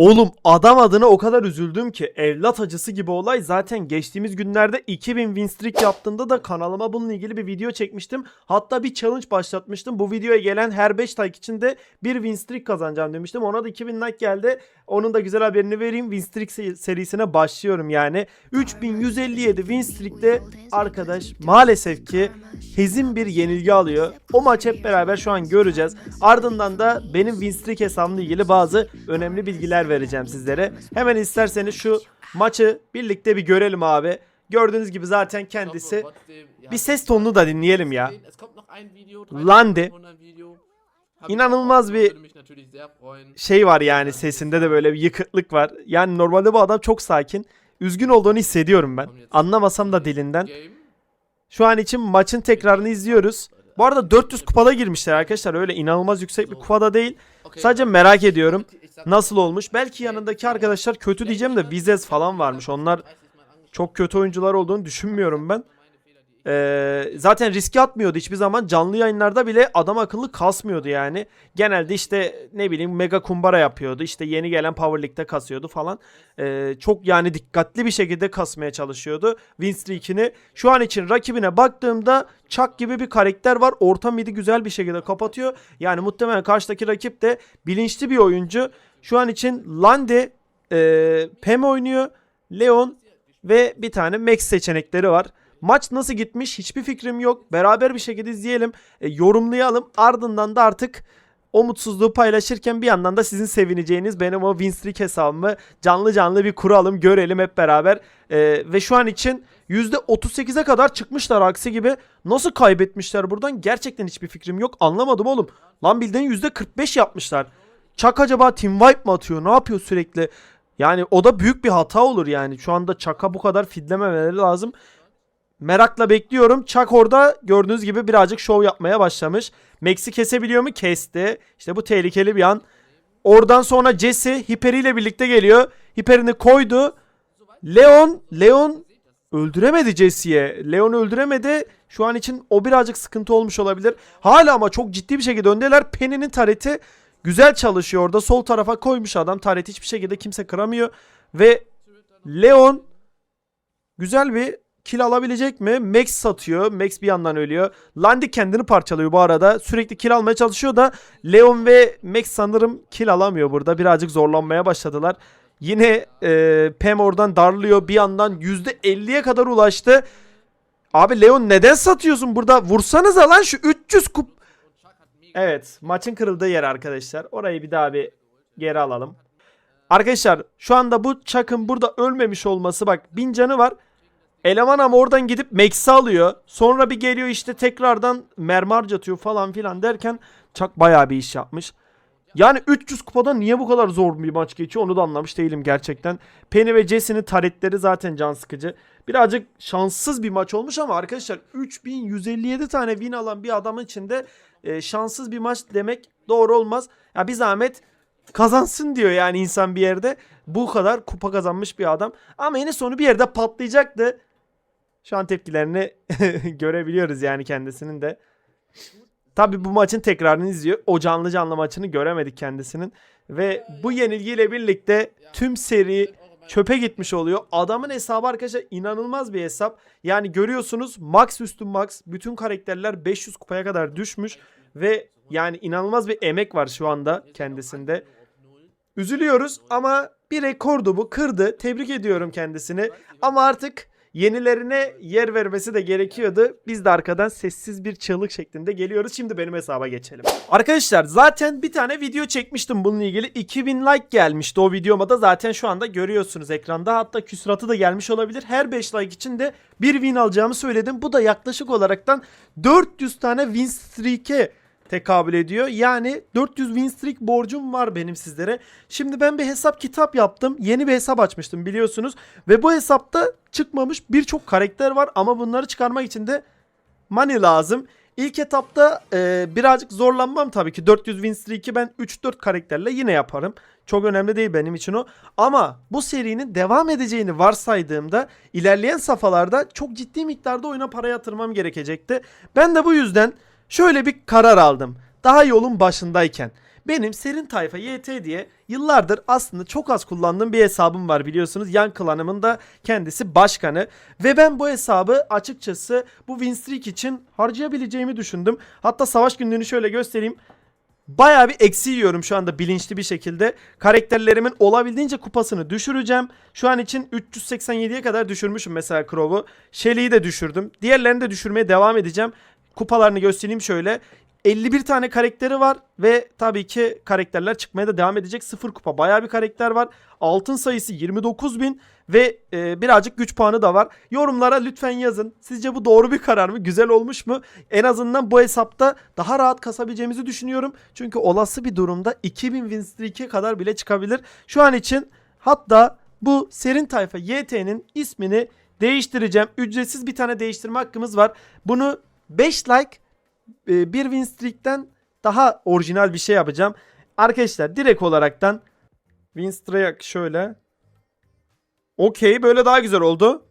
Oğlum adam adına o kadar üzüldüm ki evlat acısı gibi olay zaten geçtiğimiz günlerde 2000 win streak yaptığında da kanalıma bununla ilgili bir video çekmiştim. Hatta bir challenge başlatmıştım. Bu videoya gelen her 5 like için de bir win streak kazanacağım demiştim. Ona da 2000 like geldi. Onun da güzel haberini vereyim. Win streak se- serisine başlıyorum yani. 3157 win streak'te arkadaş maalesef ki hezin bir yenilgi alıyor. O maç hep beraber şu an göreceğiz. Ardından da benim win streak hesabımla ilgili bazı önemli bilgiler vereceğim sizlere. Hemen isterseniz şu maçı birlikte bir görelim abi. Gördüğünüz gibi zaten kendisi. Bir ses tonunu da dinleyelim ya. Lande. İnanılmaz bir Şey var yani sesinde de böyle bir yıkıklık var. Yani normalde bu adam çok sakin. Üzgün olduğunu hissediyorum ben. Anlamasam da dilinden. Şu an için maçın tekrarını izliyoruz. Bu arada 400 kupada girmişler arkadaşlar. Öyle inanılmaz yüksek bir kupada değil. Sadece merak ediyorum. Nasıl olmuş? Belki yanındaki arkadaşlar kötü diyeceğim de Vizez falan varmış. Onlar çok kötü oyuncular olduğunu düşünmüyorum ben. Ee, zaten riske atmıyordu hiçbir zaman. Canlı yayınlarda bile adam akıllı kasmıyordu yani. Genelde işte ne bileyim mega kumbara yapıyordu. İşte yeni gelen Power League'de kasıyordu falan. Ee, çok yani dikkatli bir şekilde kasmaya çalışıyordu. Win streak'ini. Şu an için rakibine baktığımda Chuck gibi bir karakter var. Orta midi güzel bir şekilde kapatıyor. Yani muhtemelen karşıdaki rakip de bilinçli bir oyuncu. Şu an için Lande, e, Pem oynuyor. Leon ve bir tane Max seçenekleri var. Maç nasıl gitmiş hiçbir fikrim yok. Beraber bir şekilde izleyelim, e, yorumlayalım. Ardından da artık o mutsuzluğu paylaşırken bir yandan da sizin sevineceğiniz benim o win streak hesabımı canlı canlı bir kuralım, görelim hep beraber. E, ve şu an için %38'e kadar çıkmışlar aksi gibi. Nasıl kaybetmişler buradan gerçekten hiçbir fikrim yok. Anlamadım oğlum. Lan bildiğin %45 yapmışlar. Çak acaba team wipe mi atıyor? Ne yapıyor sürekli? Yani o da büyük bir hata olur yani. Şu anda Çak'a bu kadar fidlememeleri lazım. Merakla bekliyorum. Chuck orada gördüğünüz gibi birazcık şov yapmaya başlamış. Max'i kesebiliyor mu? Kesti. İşte bu tehlikeli bir an. Oradan sonra Jesse Hyperi ile birlikte geliyor. Hyper'ini koydu. Leon, Leon öldüremedi Jesse'ye. Leon öldüremedi. Şu an için o birazcık sıkıntı olmuş olabilir. Hala ama çok ciddi bir şekilde öndeler. Penny'nin tareti güzel çalışıyor orada. Sol tarafa koymuş adam. Taret hiçbir şekilde kimse kıramıyor. Ve Leon güzel bir kill alabilecek mi? Max satıyor. Max bir yandan ölüyor. Landy kendini parçalıyor bu arada. Sürekli kill almaya çalışıyor da Leon ve Max sanırım kill alamıyor burada. Birazcık zorlanmaya başladılar. Yine e, Pam oradan darlıyor. Bir yandan %50'ye kadar ulaştı. Abi Leon neden satıyorsun burada? Vursanıza lan şu 300 kup. Evet maçın kırıldığı yer arkadaşlar. Orayı bir daha bir geri alalım. Arkadaşlar şu anda bu Chuck'ın burada ölmemiş olması bak bin canı var. Eleman ama oradan gidip Max'i alıyor. Sonra bir geliyor işte tekrardan mermi harcatıyor falan filan derken Chuck bayağı bir iş yapmış. Yani 300 kupada niye bu kadar zor bir maç geçiyor onu da anlamış değilim gerçekten. Penny ve Jesse'nin taretleri zaten can sıkıcı. Birazcık şanssız bir maç olmuş ama arkadaşlar 3157 tane win alan bir adamın içinde e, şanssız bir maç demek doğru olmaz. Ya bir zahmet kazansın diyor yani insan bir yerde. Bu kadar kupa kazanmış bir adam. Ama yine sonu bir yerde patlayacaktı. Şu an tepkilerini görebiliyoruz yani kendisinin de. Tabi bu maçın tekrarını izliyor. O canlı canlı maçını göremedik kendisinin. Ve bu yenilgiyle birlikte tüm seri çöpe gitmiş oluyor. Adamın hesabı arkadaşlar inanılmaz bir hesap. Yani görüyorsunuz max üstü max. Bütün karakterler 500 kupaya kadar düşmüş. Ve yani inanılmaz bir emek var şu anda kendisinde. Üzülüyoruz ama bir rekordu bu. Kırdı. Tebrik ediyorum kendisini. Ama artık yenilerine yer vermesi de gerekiyordu. Biz de arkadan sessiz bir çığlık şeklinde geliyoruz. Şimdi benim hesaba geçelim. Arkadaşlar zaten bir tane video çekmiştim bununla ilgili. 2000 like gelmişti o videoma da zaten şu anda görüyorsunuz ekranda. Hatta küsuratı da gelmiş olabilir. Her 5 like için de bir win alacağımı söyledim. Bu da yaklaşık olaraktan 400 tane win streak'e tekabül ediyor. Yani 400 win streak borcum var benim sizlere. Şimdi ben bir hesap kitap yaptım. Yeni bir hesap açmıştım biliyorsunuz. Ve bu hesapta çıkmamış birçok karakter var ama bunları çıkarmak için de money lazım. İlk etapta e, birazcık zorlanmam tabii ki. 400 win streak'i ben 3-4 karakterle yine yaparım. Çok önemli değil benim için o. Ama bu serinin devam edeceğini varsaydığımda ilerleyen safhalarda çok ciddi miktarda oyuna para yatırmam gerekecekti. Ben de bu yüzden şöyle bir karar aldım. Daha yolun başındayken. Benim Serin Tayfa YT diye yıllardır aslında çok az kullandığım bir hesabım var biliyorsunuz. Yan klanımın da kendisi başkanı. Ve ben bu hesabı açıkçası bu win streak için harcayabileceğimi düşündüm. Hatta savaş günlüğünü şöyle göstereyim. Bayağı bir eksi yiyorum şu anda bilinçli bir şekilde. Karakterlerimin olabildiğince kupasını düşüreceğim. Şu an için 387'ye kadar düşürmüşüm mesela Crow'u. Shelly'yi de düşürdüm. Diğerlerini de düşürmeye devam edeceğim. Kupalarını göstereyim şöyle. 51 tane karakteri var ve tabii ki karakterler çıkmaya da devam edecek. 0 kupa bayağı bir karakter var. Altın sayısı 29.000 ve e, birazcık güç puanı da var. Yorumlara lütfen yazın. Sizce bu doğru bir karar mı? Güzel olmuş mu? En azından bu hesapta daha rahat kasabileceğimizi düşünüyorum. Çünkü olası bir durumda 2000 win streak'e kadar bile çıkabilir. Şu an için hatta bu Serin Tayfa YT'nin ismini değiştireceğim. Ücretsiz bir tane değiştirme hakkımız var. Bunu 5 like e, bir win streak'ten daha orijinal bir şey yapacağım. Arkadaşlar direkt olaraktan win streak şöyle. Okey böyle daha güzel oldu.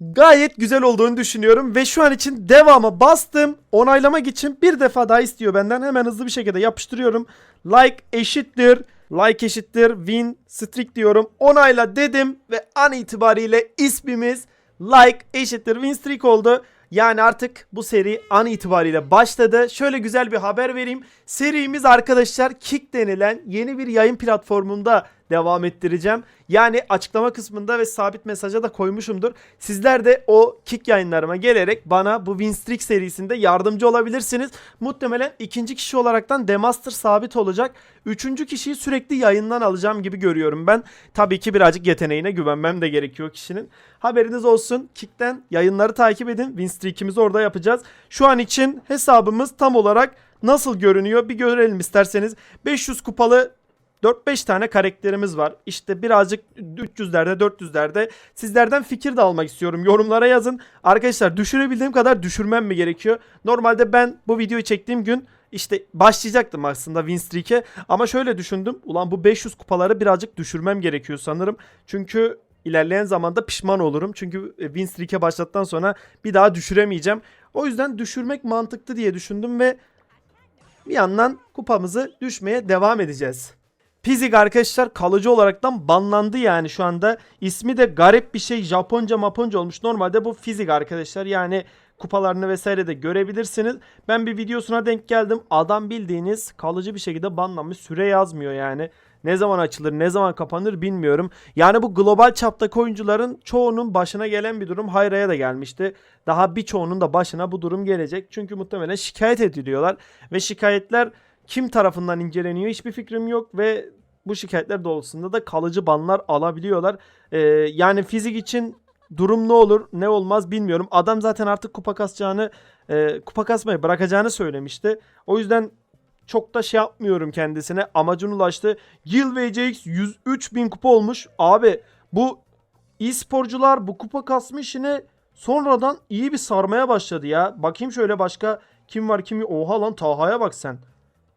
Gayet güzel olduğunu düşünüyorum ve şu an için devamı bastım. Onaylamak için bir defa daha istiyor benden. Hemen hızlı bir şekilde yapıştırıyorum. Like eşittir. Like eşittir. Win streak diyorum. Onayla dedim ve an itibariyle ismimiz like eşittir win streak oldu. Yani artık bu seri an itibariyle başladı. Şöyle güzel bir haber vereyim. Serimiz arkadaşlar Kick denilen yeni bir yayın platformunda devam ettireceğim. Yani açıklama kısmında ve sabit mesaja da koymuşumdur. Sizler de o Kick yayınlarıma gelerek bana bu Winstreak serisinde yardımcı olabilirsiniz. Muhtemelen ikinci kişi olaraktan Demaster sabit olacak. Üçüncü kişiyi sürekli yayından alacağım gibi görüyorum ben. Tabii ki birazcık yeteneğine güvenmem de gerekiyor kişinin. Haberiniz olsun. Kick'ten yayınları takip edin. Winstreak'imizi orada yapacağız. Şu an için hesabımız tam olarak nasıl görünüyor bir görelim isterseniz. 500 kupalı 4-5 tane karakterimiz var. İşte birazcık 300'lerde 400'lerde sizlerden fikir de almak istiyorum. Yorumlara yazın. Arkadaşlar düşürebildiğim kadar düşürmem mi gerekiyor? Normalde ben bu videoyu çektiğim gün işte başlayacaktım aslında win streak'e ama şöyle düşündüm. Ulan bu 500 kupaları birazcık düşürmem gerekiyor sanırım. Çünkü ilerleyen zamanda pişman olurum. Çünkü e, win streak'e başlattıktan sonra bir daha düşüremeyeceğim. O yüzden düşürmek mantıklı diye düşündüm ve bir yandan kupamızı düşmeye devam edeceğiz. Pizig arkadaşlar kalıcı olaraktan banlandı yani şu anda. ismi de garip bir şey Japonca maponca olmuş. Normalde bu Fizik arkadaşlar yani kupalarını vesaire de görebilirsiniz. Ben bir videosuna denk geldim. Adam bildiğiniz kalıcı bir şekilde banlanmış. Süre yazmıyor yani. Ne zaman açılır, ne zaman kapanır bilmiyorum. Yani bu global çaptaki oyuncuların çoğunun başına gelen bir durum Hayra'ya da gelmişti. Daha birçoğunun da başına bu durum gelecek. Çünkü muhtemelen şikayet ediliyorlar ve şikayetler kim tarafından inceleniyor hiçbir fikrim yok ve bu şikayetler doğrultusunda da kalıcı banlar alabiliyorlar. Ee, yani fizik için durum ne olur ne olmaz bilmiyorum. Adam zaten artık kupa kasacağını e, kupa kasmayı bırakacağını söylemişti. O yüzden çok da şey yapmıyorum kendisine. Amacına ulaştı. Gil VCX 103 bin kupa olmuş. Abi bu e-sporcular bu kupa kasma işini sonradan iyi bir sarmaya başladı ya. Bakayım şöyle başka kim var kim yok. Oha lan Taha'ya bak sen.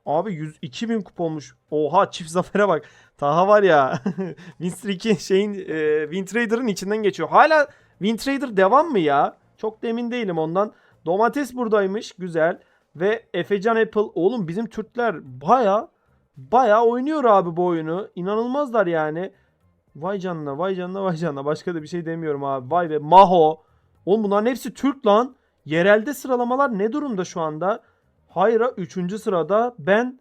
Abi 102 bin kupa olmuş. Oha çift zafere bak. Taha var ya. Winstreak'in şeyin e, Wintrader'ın içinden geçiyor. Hala Wintrader devam mı ya? Çok da emin değilim ondan. Domates buradaymış. Güzel. Ve Efecan Apple. Oğlum bizim Türkler baya baya oynuyor abi bu oyunu. İnanılmazlar yani. Vay canına vay canına vay canına. Başka da bir şey demiyorum abi. Vay be Maho. Oğlum bunların hepsi Türk lan. Yerelde sıralamalar ne durumda şu anda? Hayra 3. sırada. Ben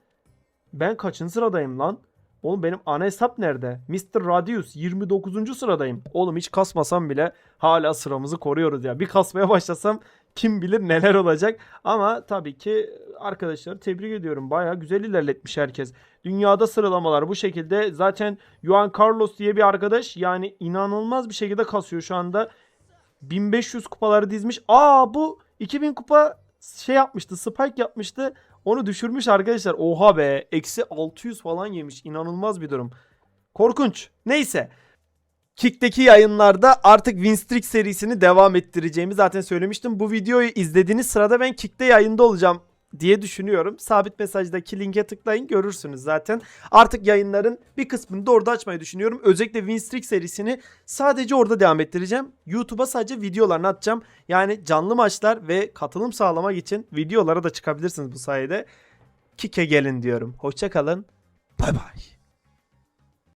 ben kaçıncı sıradayım lan? Oğlum benim ana hesap nerede? Mr. Radius 29. sıradayım. Oğlum hiç kasmasam bile hala sıramızı koruyoruz ya. Bir kasmaya başlasam kim bilir neler olacak. Ama tabii ki arkadaşları tebrik ediyorum. Baya güzel ilerletmiş herkes. Dünyada sıralamalar bu şekilde. Zaten Juan Carlos diye bir arkadaş yani inanılmaz bir şekilde kasıyor şu anda. 1500 kupaları dizmiş. Aa bu 2000 kupa şey yapmıştı. Spike yapmıştı. Onu düşürmüş arkadaşlar. Oha be. Eksi 600 falan yemiş. İnanılmaz bir durum. Korkunç. Neyse. Kick'teki yayınlarda artık Winstreak serisini devam ettireceğimi zaten söylemiştim. Bu videoyu izlediğiniz sırada ben Kick'te yayında olacağım diye düşünüyorum. Sabit mesajdaki linke tıklayın görürsünüz zaten. Artık yayınların bir kısmını da orada açmayı düşünüyorum. Özellikle Winstreak serisini sadece orada devam ettireceğim. YouTube'a sadece videolarını atacağım. Yani canlı maçlar ve katılım sağlamak için videolara da çıkabilirsiniz bu sayede. Kike gelin diyorum. Hoşçakalın. Bay bay.